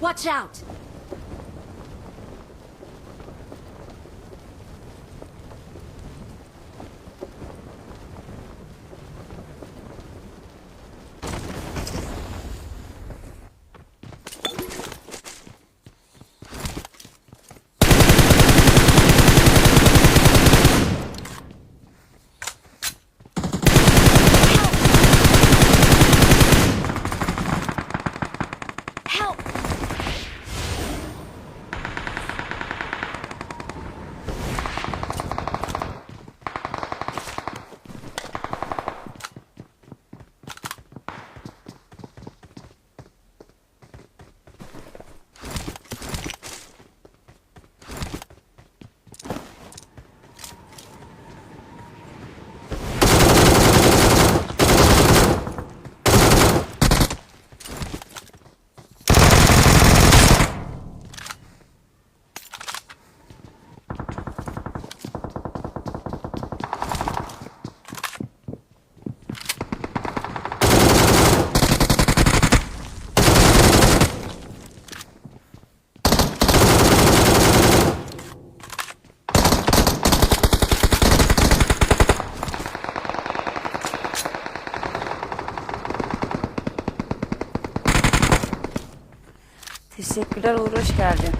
Watch out! Teşekkürler Uğur hoş geldin.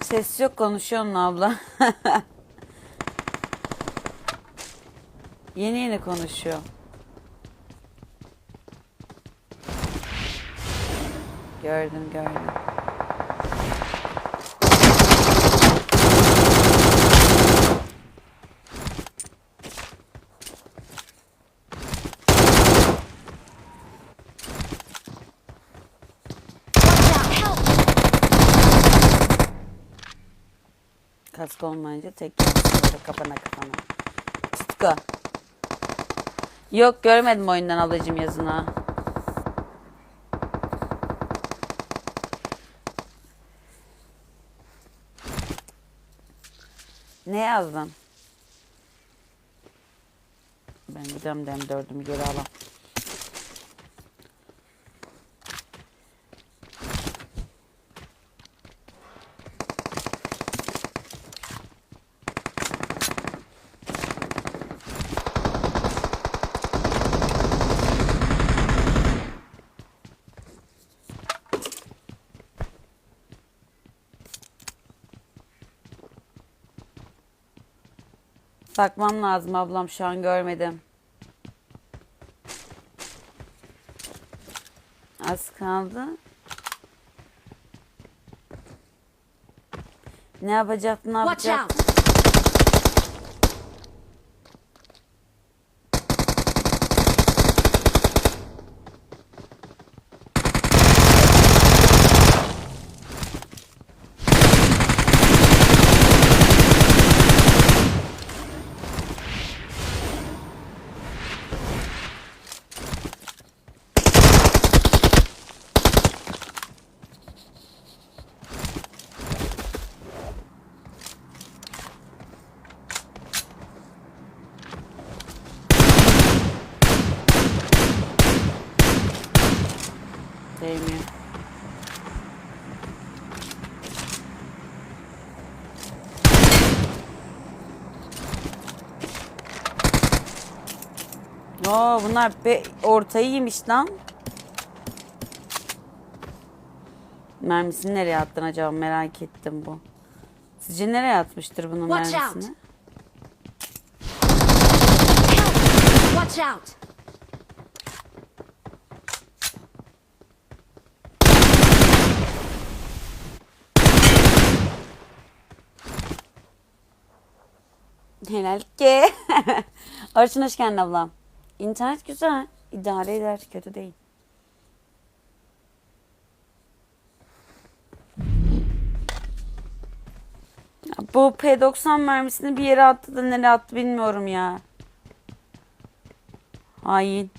Ses yok konuşuyorsun abla. yeni yeni konuşuyor. Gördüm gördüm. Kask olmayınca tek böyle kapana kapana. Tutku. Yok görmedim oyundan ablacığım yazını. Ne yazdın? Ben gidiyorum dem dördümü geri alam. Bakmam lazım ablam şu an görmedim. Az kaldı. Ne yapacaktın ne yapacaktın? Değmiyor. Oo, bunlar be ortayı yemiş lan. Mermisini nereye attın acaba merak ettim bu. Sizce nereye atmıştır bunun Watch out. mermisini? Help! Watch out! Helal ki. Orçun hoş geldin ablam. İnternet güzel. İdare eder. Kötü değil. Bu P90 mermisini bir yere attı da nereye attı bilmiyorum ya. Hain.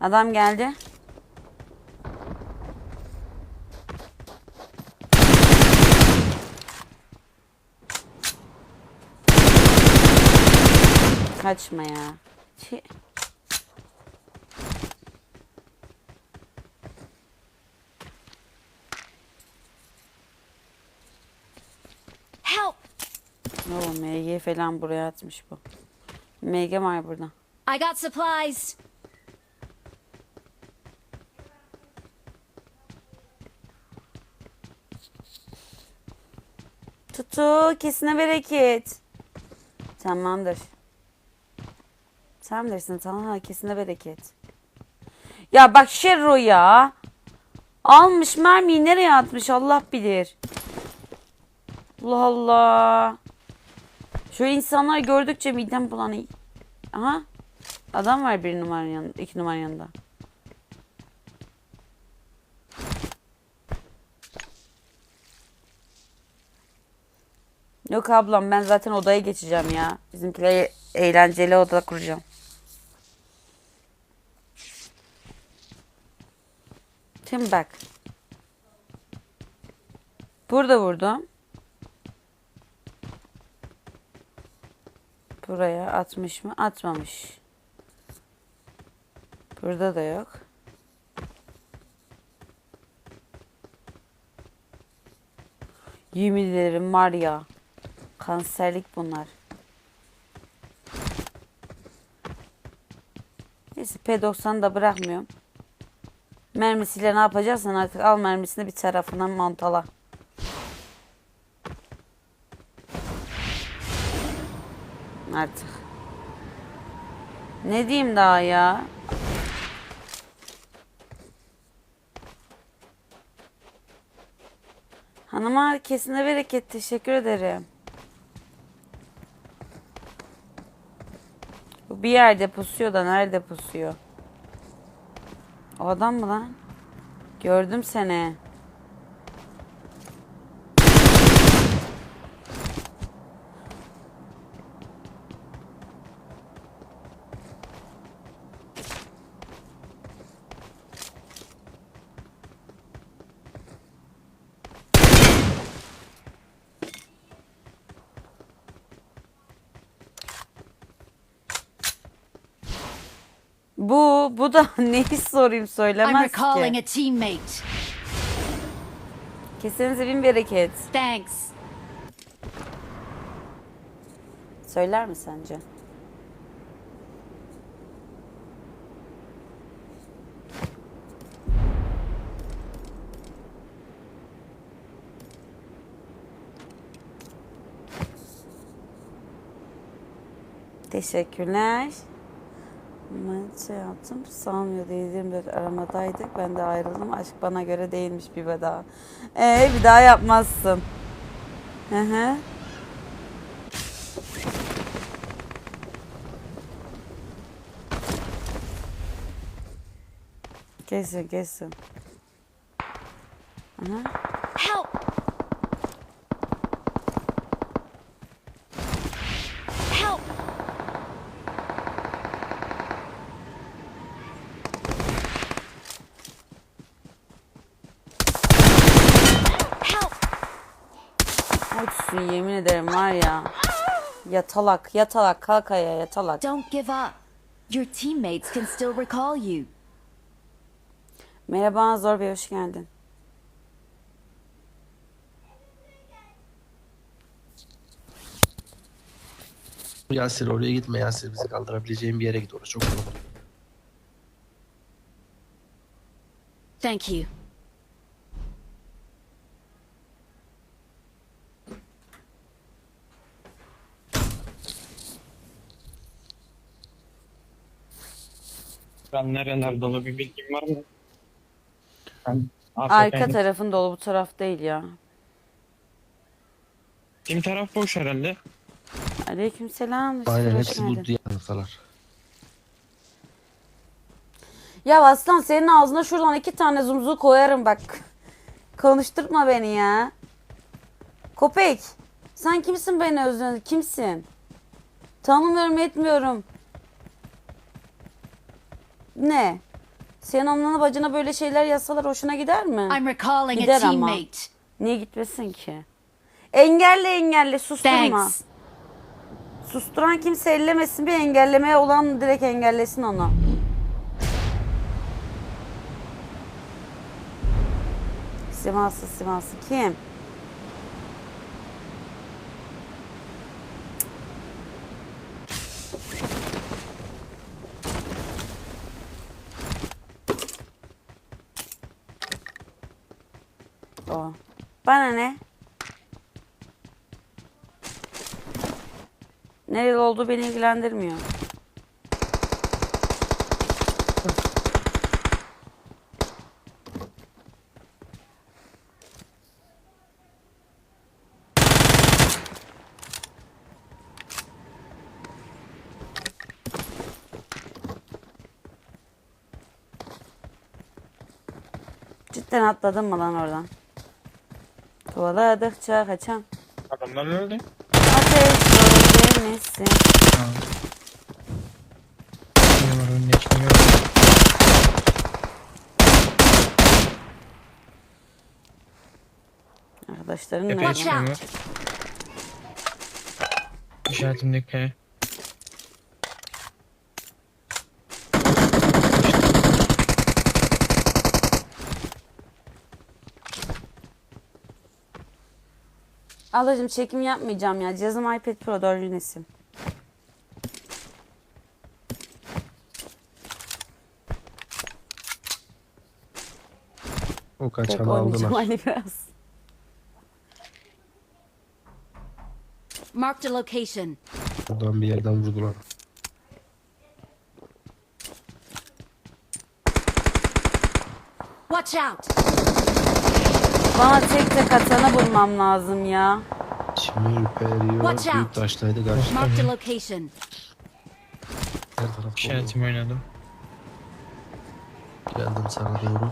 Adam geldi. Kaçma ya. Çi- Help! Oo, MG falan buraya atmış bu. MG var burada. I got supplies. Tutu kesine bereket. Tamamdır. Sen bilirsin tamam ha kesine bereket. Ya bak Şerro ya. Almış mermiyi nereye atmış Allah bilir. Allah Allah. Şöyle insanlar gördükçe midem bulanıyor. Aha. Adam var bir numaranın yanında, iki numaranın yanında. Yok ablam ben zaten odaya geçeceğim ya. Bizimkiler eğlenceli oda kuracağım. Şimdi bak. Burada vurdum. Buraya atmış mı? Atmamış. Burada da yok. Yemin ederim var ya. Kanserlik bunlar. Neyse P90'ı da bırakmıyorum. Mermisiyle ne yapacaksan artık al mermisini bir tarafından mantala. Artık. Ne diyeyim daha ya? Hanıma kesine bereket teşekkür ederim. Bir yerde pusuyor da nerede pusuyor? O adam mı lan? Gördüm seni. Bu, bu da neyi sorayım I'm söylemez recalling ki. a teammate. Kesenize bin bereket. Thanks. Söyler mi sence? Teşekkürler. Şey yaptım. Sanmıyordu 24 aramadaydık. Ben de ayrıldım. Aşk bana göre değilmiş bir daha. Ee, bir daha yapmazsın. Hı hı. Kesin kesin. Aha. Help! Help! Uçsun yemin ederim var ya. Yatalak, yatalak, kalk ayağa yatalak. Don't give up. Your teammates can still recall you. Merhaba Zor Bey hoş geldin. Yasir oraya gitme Yasir bizi kaldırabileceğin bir yere git orası çok kalabalık. Thank you. Ben nereler dolu bir bilgim var mı? Ben Arka AFK'yim. tarafın dolu bu taraf değil ya. Kim taraf boş herhalde. Aleykümselam. Aynen hoş hepsi bu geldin. diyanlıktalar. Ya aslan senin ağzına şuradan iki tane zumzu koyarım bak. Konuşturma beni ya. Köpek. Sen kimsin beni özledin? Kimsin? Tanımıyorum etmiyorum. Ne? Senin anlana bacına böyle şeyler yazsalar hoşuna gider mi? I'm recalling a Gider ama. teammate. Niye gitmesin ki? Engelle engelle susturma. Thanks. Susturan kimse ellemesin bir engellemeye olan direkt engellesin onu. Siması siması kim? O. Bana ne? Nereli olduğu beni ilgilendirmiyor. Cidden atladın mı lan oradan? Kovaladıkça kaçan. Adamlar öldü. Ateş. Ne var önüne çıkmıyor. Arkadaşların Tepeye ne? Watch çıkmıyor. İşaretimdeki Ablacığım çekim yapmayacağım ya. Cihazım iPad Pro 4. nesil. O Tek kaçanı oynayacağım aldılar. hani biraz. Marked a location. Buradan bir yerden vurdular. Watch out! Bana tek tek atanı bulmam lazım ya. Şimdi ürperiyor. Watch out. Büyük taştaydı karşı. Marked a location. Her taraf dolu. İşaretimi oynadım. Geldim sana doğru.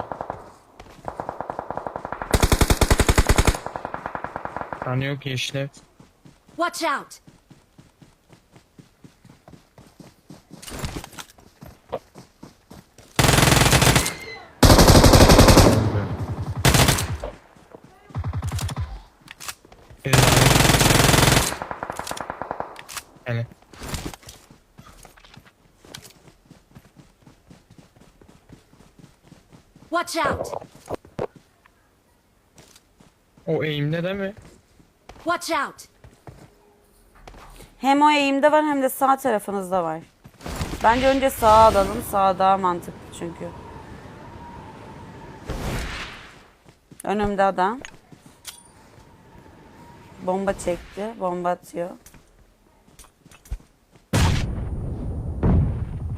Tane yok yeşil ev. Watch out! Watch out! O eğimde değil mi? Watch out! Hem o eğimde var hem de sağ tarafınızda var. Bence önce sağa alalım. Sağ daha mantıklı çünkü. Önümde adam. Bomba çekti. Bomba atıyor.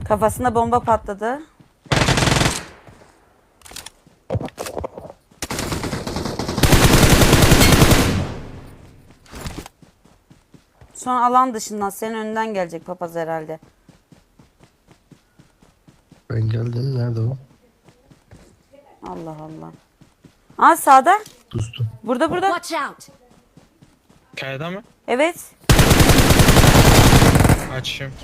Kafasında bomba patladı. Sonra alan dışından senin önünden gelecek papaz herhalde. Ben geldim. Nerede o? Allah Allah. Aa sağda. Dostum. Burada burada. Watch out! Kayada mı? Evet. Açıyorum.